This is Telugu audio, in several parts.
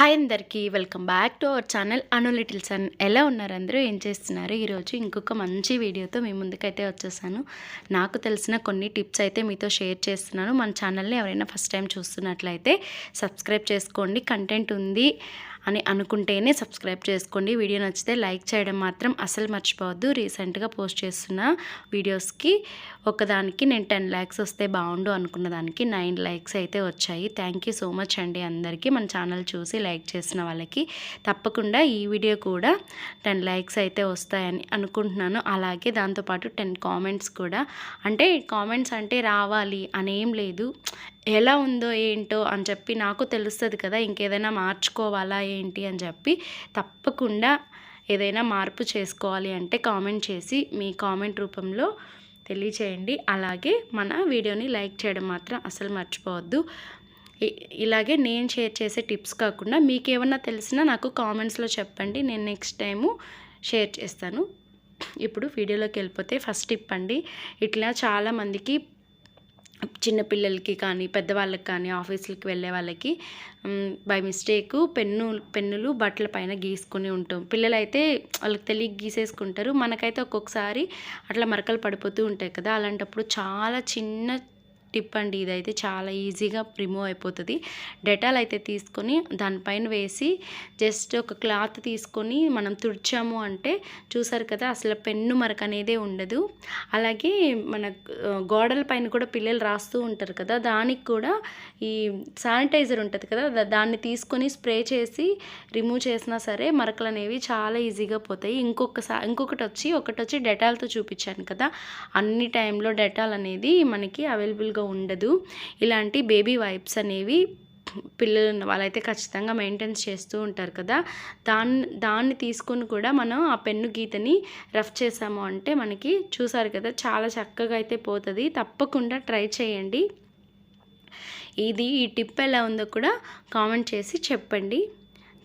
హాయ్ అందరికీ welcome back to our channel Anu little sun. ఎలా ఉన్నారు అందరూ? ఏం చేస్తున్నారు? ఈరోజు ఇంకొక మంచి వీడియోతో మీ ముందుకైతే వచ్చేసాను. నాకు తెలిసిన కొన్ని టిప్స్ అయితే మీతో షేర్ చేస్తున్నాను. మన ఛానల్ని ఎవరైనా ఫస్ట్ టైం చూస్తున్నట్లయితే సబ్స్క్రైబ్ చేసుకోండి. కంటెంట్ ఉంది. అని అనుకుంటేనే సబ్స్క్రైబ్ చేసుకోండి. వీడియో నచ్చితే లైక్ చేయడం మాత్రం అసలు మర్చిపోవద్దు. రీసెంట్గా పోస్ట్ చేస్తున్న వీడియోస్కి ఒకదానికి నేను టెన్ ల్యాక్స్ వస్తే బాగుండు అనుకున్న దానికి నైన్ ల్యాక్స్ అయితే వచ్చాయి. థ్యాంక్ యూ సో మచ్ అండి అందరికీ. మన ఛానల్ చూసి లైక్ చేసిన వాళ్ళకి తప్పకుండా ఈ వీడియో కూడా టెన్ లైక్స్ అయితే వస్తాయని అనుకుంటున్నాను. అలాగే దాంతోపాటు టెన్ కామెంట్స్ కూడా. అంటే కామెంట్స్ అంటే రావాలి అనేం లేదు. ఎలా ఉందో ఏంటో అని చెప్పి నాకు తెలుస్తుంది కదా ఇంకేదైనా మార్చుకోవాలా ఏంటి అని చెప్పి తప్పకుండా ఏదైనా మార్పు చేసుకోవాలి అంటే కామెంట్ చేసి మీ కామెంట్ రూపంలో తెలియచేయండి. అలాగే మన వీడియోని లైక్ చేయడం మాత్రం అసలు మర్చిపోవద్దు. ఇ- ఇలాగే నేను షేర్ చేసే టిప్స్ కాకుండా మీకు ఏమన్నా తెలిసినా నాకు కామెంట్స్లో చెప్పండి. నేను నెక్స్ట్ టైము షేర్ చేస్తాను. ఇప్పుడు వీడియోలోకి వెళ్ళిపోతే ఫస్ట్ టిప్ అండి. ఇట్లా చాలామందికి చిన్నపిల్లలకి కానీ పెద్దవాళ్ళకి కానీ ఆఫీసులకి వెళ్ళే వాళ్ళకి బై మిస్టేక్ పెన్ను పెన్నులు బట్టల పైన గీసుకొని ఉంటాం. పిల్లలైతే వాళ్ళకి తెలియ గీసేసుకుంటారు. మనకైతే ఒక్కొక్కసారి అట్లా మరకలు పడిపోతూ ఉంటాయి కదా. అలాంటప్పుడు చాలా చిన్న టిప్ అండి ఇదైతే చాలా ఈజీగా రిమూవ్ అయిపోతుంది. డెటాల్ అయితే తీసుకొని దానిపైన వేసి జస్ట్ ఒక క్లాత్ తీసుకొని మనం తుడిచాము అంటే చూసారు కదా అసలు పెన్ను మరక అనేదే ఉండదు. అలాగే మన గోడల పైన కూడా పిల్లలు రాస్తూ ఉంటారు కదా దానికి కూడా ఈ శానిటైజర్ ఉంటుంది కదా దా- దాన్ని తీసుకొని స్ప్రే చేసి రిమూవ్ చేసినా సరే మరకలు అనేవి చాలా ఈజీగా పోతాయి. ఇంకొకసారి ఇంకొకటి వచ్చి ఒకటి వచ్చి డెటాల్తో చూపించాను కదా అన్ని టైంలో డెటాల్ అనేది మనకి అవైలబుల్గా ఉండదు. ఇలాంటి బేబీ వైప్స్ అనేవి పిల్లలు వాళ్ళైతే ఖచ్చితంగా మెయింటెన్స్ చేస్తూ ఉంటారు కదా. దాన్ని దాన్ని తీసుకొని కూడా మనం ఆ పెన్ను గీతని రఫ్ చేసాము అంటే మనకి చూసారు కదా చాలా చక్కగా అయితే పోతుంది. తప్పకుండా ట్రై చేయండి. ఇది ఈ టిప్ ఎలా ఉందో కూడా కామెంట్ చేసి చెప్పండి.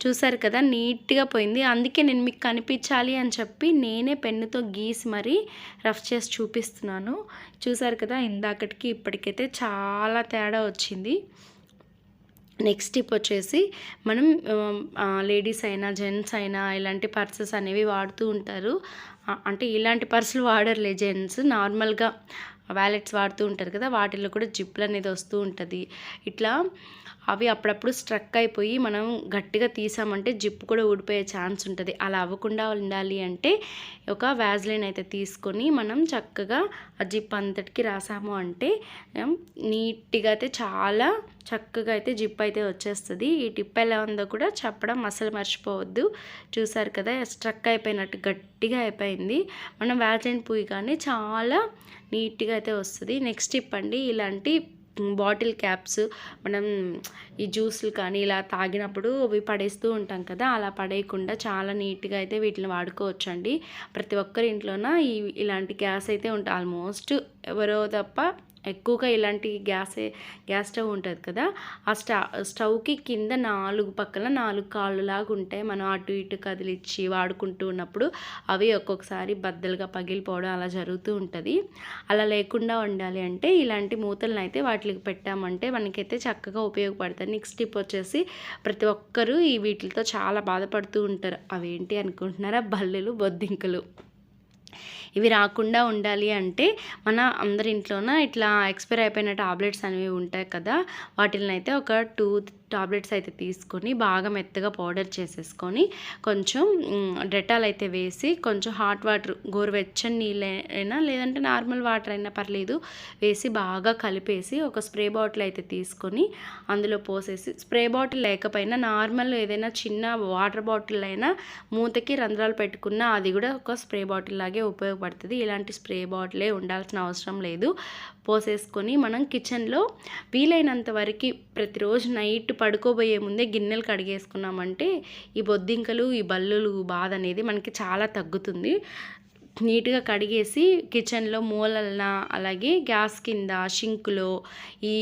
చూసారు కదా నీట్గా పోయింది. అందుకే నేను మీకు కనిపించాలి అని చెప్పి నేనే పెన్నుతో గీసి మరీ రఫ్ చేసి చూపిస్తున్నాను. చూసారు కదా ఇందాకటికి ఇప్పటికైతే చాలా తేడా వచ్చింది. నెక్స్ట్ టిప్ వచ్చేసి మనం లేడీస్ అయినా జెంట్స్ అయినా ఇలాంటి పర్సెస్ అనేవి వాడుతూ ఉంటారు. అంటే ఇలాంటి పర్సులు వాడరులే జెంట్స్. నార్మల్గా వ్యాలెట్స్ వాడుతూ ఉంటారు కదా వాటిల్లో కూడా జిప్లు అనేది వస్తూ ఉంటుంది. ఇట్లా అవి అప్పుడప్పుడు స్ట్రక్ అయిపోయి మనం గట్టిగా తీసామంటే జిప్పు కూడా ఊడిపోయే ఛాన్స్ ఉంటుంది. అలా అవ్వకుండా ఉండాలి అంటే ఒక వ్యాజ్లైన్ అయితే తీసుకొని మనం చక్కగా ఆ జిప్ అంతటికి రాసాము అంటే నీట్గా అయితే చాలా చక్కగా అయితే జిప్ అయితే వచ్చేస్తుంది. ఈ టిప్ ఎలా ఉందో కూడా చెప్పడం అసలు మర్చిపోవద్దు. చూసారు కదా స్ట్రక్ అయిపోయినట్టు గట్టిగా అయిపోయింది. మనం వ్యాజ్లైన్ పూయి కానీ చాలా నీట్గా అయితే వస్తుంది. నెక్స్ట్ టిప్ అండి ఇలాంటి బాటిల్ క్యాప్స్ మనం ఈ జ్యూస్లు కానీ ఇలా తాగినప్పుడు అవి పడేస్తూ ఉంటాం కదా అలా పడేయకుండా చాలా నీట్గా అయితే వీటిని వాడుకోవచ్చు అండి ప్రతి ఒక్కరి ఇంట్లోన ఈ ఇలాంటి గ్యాస్ అయితే ఉంటాయి. ఆల్మోస్ట్ ఎవరో తప్ప ఎక్కువగా ఇలాంటి గ్యాస్ గ్యాస్ స్టవ్ ఉంటుంది కదా ఆ స్టవ్ స్టవ్కి కింద నాలుగు పక్కల నాలుగు కాళ్ళు లాగా ఉంటాయి. మనం అటు ఇటు కదిలిచ్చి వాడుకుంటూ ఉన్నప్పుడు అవి ఒక్కొక్కసారి బద్దలుగా పగిలిపోవడం అలా జరుగుతూ ఉంటుంది. అలా లేకుండా ఉండాలి అంటే ఇలాంటి మూతలను అయితే వాటికి పెట్టామంటే మనకైతే చక్కగా ఉపయోగపడతాయి. నెక్స్ట్ టిప్ వచ్చేసి ప్రతి ఒక్కరూ ఈ వీటితో చాలా బాధపడుతూ ఉంటారు. అవేంటి అనుకుంటున్నారా? బల్లెలు బొద్దింకలు. ఇవి రాకుండా ఉండాలి అంటే మన అందరి ఇంట్లోన ఇట్లా ఎక్స్పైర్ అయిపోయిన టాబ్లెట్స్ అనేవి ఉంటాయి కదా వాటిని అయితే ఒక టూ టాబ్లెట్స్ అయితే తీసుకొని బాగా మెత్తగా పౌడర్ చేసేసుకొని కొంచెం డెటాల్ అయితే వేసి కొంచెం హాట్ వాటర్ గోరువెచ్చని నీళ్ళైనా లేదంటే నార్మల్ వాటర్ అయినా పర్లేదు వేసి బాగా కలిపేసి ఒక స్ప్రే బాటిల్ అయితే తీసుకొని అందులో పోసేసి స్ప్రే బాటిల్ లేకపోయినా నార్మల్ ఏదైనా చిన్న వాటర్ బాటిల్ అయినా మూతకి రంధ్రాలు పెట్టుకున్న అది కూడా ఒక స్ప్రే బాటిల్ లాగే ఉపయోగపడుతుంది. ఇలాంటి స్ప్రే బాటిలే ఉండాల్సిన అవసరం లేదు. పోసేసుకొని మనం కిచెన్లో వీలైనంత వరకు ప్రతిరోజు నైట్ పడుకోబోయే ముందే గిన్నెలు కడిగేసుకున్నామంటే ఈ బొద్దింకలు ఈ బల్లులు బాధ అనేది మనకి చాలా తగ్గుతుంది. నీట్గా కడిగేసి కిచెన్లో మూలలన అలాగే గ్యాస్ కింద షింకులో ఈ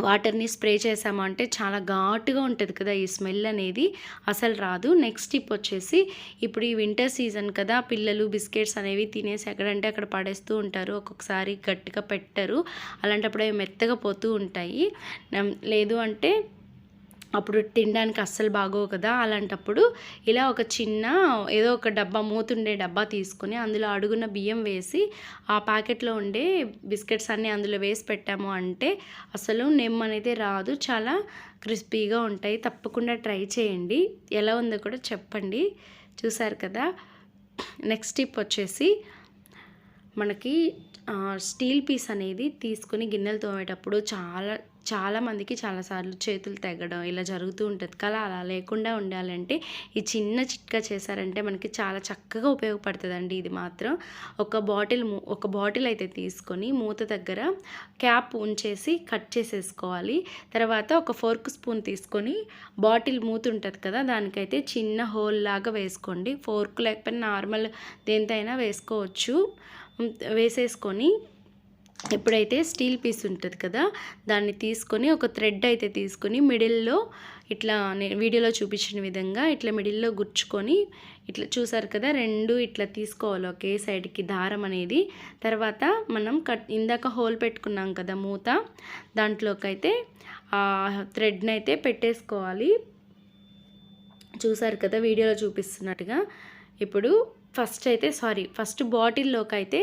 వాటర్ని స్ప్రే చేసామంటే చాలా ఘాటుగా ఉంటుంది కదా ఈ స్మెల్ అనేది. అసలు రాదు. నెక్స్ట్ టిప్ వచ్చేసి ఇప్పుడు ఈ వింటర్ సీజన్ కదా పిల్లలు బిస్కెట్స్ అనేవి తినేసి ఎక్కడంటే అక్కడ పడేస్తూ ఉంటారు. ఒక్కొక్కసారి గట్టిగా పెట్టరు. అలాంటప్పుడు అవి మెత్తగా పోతూ ఉంటాయి. నమ్- లేదు అంటే అప్పుడు తినడానికి అస్సలు బాగోవు కదా అలాంటప్పుడు ఇలా ఒక చిన్న ఏదో ఒక డబ్బా మూతుండే డబ్బా తీసుకొని అందులో అడుగున బియ్యం వేసి ఆ ప్యాకెట్లో ఉండే బిస్కెట్స్ అన్నీ అందులో వేసి పెట్టాము అంటే అసలు నెమ్మ అనేది రాదు చాలా క్రిస్పీగా ఉంటాయి. తప్పకుండా ట్రై చేయండి. ఎలా ఉందో కూడా చెప్పండి. చూసారు కదా? నెక్స్ట్ టిప్ వచ్చేసి మనకి స్టీల్ పీస్ అనేది తీసుకుని గిన్నెలు తోమేటప్పుడు చాలా చాలామందికి చాలాసార్లు చేతులు తెగడం ఇలా జరుగుతూ ఉంటుంది. కదా అలా లేకుండా ఉండాలంటే ఈ చిన్న చిట్కా చేశారంటే మనకి చాలా చక్కగా ఉపయోగపడుతుందండి ఇది మాత్రం. ఒక బాటిల్ మూ- ఒక బాటిల్ అయితే తీసుకొని మూత దగ్గర క్యాప్ ఉంచేసి కట్ చేసేసుకోవాలి. తర్వాత ఒక ఫోర్క్ స్పూన్ తీసుకొని బాటిల్ మూత ఉంటుంది కదా దానికైతే చిన్న హోల్ లాగా వేసుకోండి. ఫోర్క్ లేకపోయినా నార్మల్ దేనితైనా వేసుకోవచ్చు. వేసేసుకొని ఎప్పుడైతే స్టీల్ పీస్ ఉంటుంది కదా దాన్ని తీసుకొని ఒక థ్రెడ్ అయితే తీసుకొని మిడిల్లో ఇట్లా నేను వీడియోలో చూపించిన విధంగా ఇట్లా మిడిల్లో గుచ్చుకొని ఇట్లా చూసారు కదా రెండు ఇట్లా తీసుకోవాలి ఒకే సైడ్కి దారం అనేది. తర్వాత మనం కట్ ఇందాక హోల్ పెట్టుకున్నాం కదా మూత దాంట్లోకి అయితే ఆ థ్రెడ్ని అయితే పెట్టేసుకోవాలి. చూసారు కదా వీడియోలో చూపిస్తున్నట్టుగా. ఇప్పుడు ఫస్ట్ అయితే సారీ ఫస్ట్ బాటిల్లోకి అయితే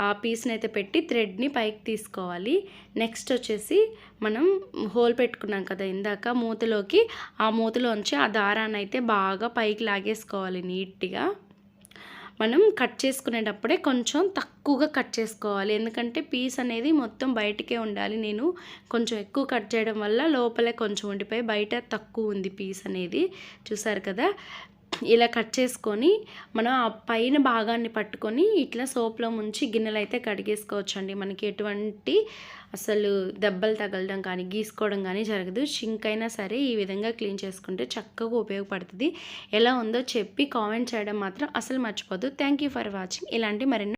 ఆ పీస్ని అయితే పెట్టి థ్రెడ్ని పైకి తీసుకోవాలి. నెక్స్ట్ వచ్చేసి మనం హోల్ పెట్టుకున్నాం కదా ఇందాక మూతలోకి ఆ మూతలోంచి ఆ దారాన్ని అయితే బాగా పైకి లాగేసుకోవాలి నీట్గా. మనం కట్ చేసుకునేటప్పుడే కొంచెం తక్కువగా కట్ చేసుకోవాలి. ఎందుకంటే పీస్ అనేది మొత్తం బయటికే ఉండాలి. నేను కొంచెం ఎక్కువ కట్ చేయడం వల్ల లోపలే కొంచెం ఉండిపోయి బయట తక్కువ ఉంది పీస్ అనేది. చూసారు కదా? ఇలా కట్ చేసుకొని మనం ఆ పైన భాగాన్ని పట్టుకొని ఇట్లా సోప్లో ముంచి గిన్నెలు అయితే కడిగేసుకోవచ్చండి. మనకి ఎటువంటి అసలు దెబ్బలు తగలడం కానీ గీసుకోవడం కానీ జరగదు. షింక్ అయినా సరే ఈ విధంగా క్లీన్ చేసుకుంటే చక్కగా ఉపయోగపడుతుంది. ఎలా ఉందో చెప్పి కామెంట్ చేయడం మాత్రం అసలు మర్చిపోదు థ్యాంక్ యూ ఫర్ వాచింగ్. ఇలాంటి మరిన్ని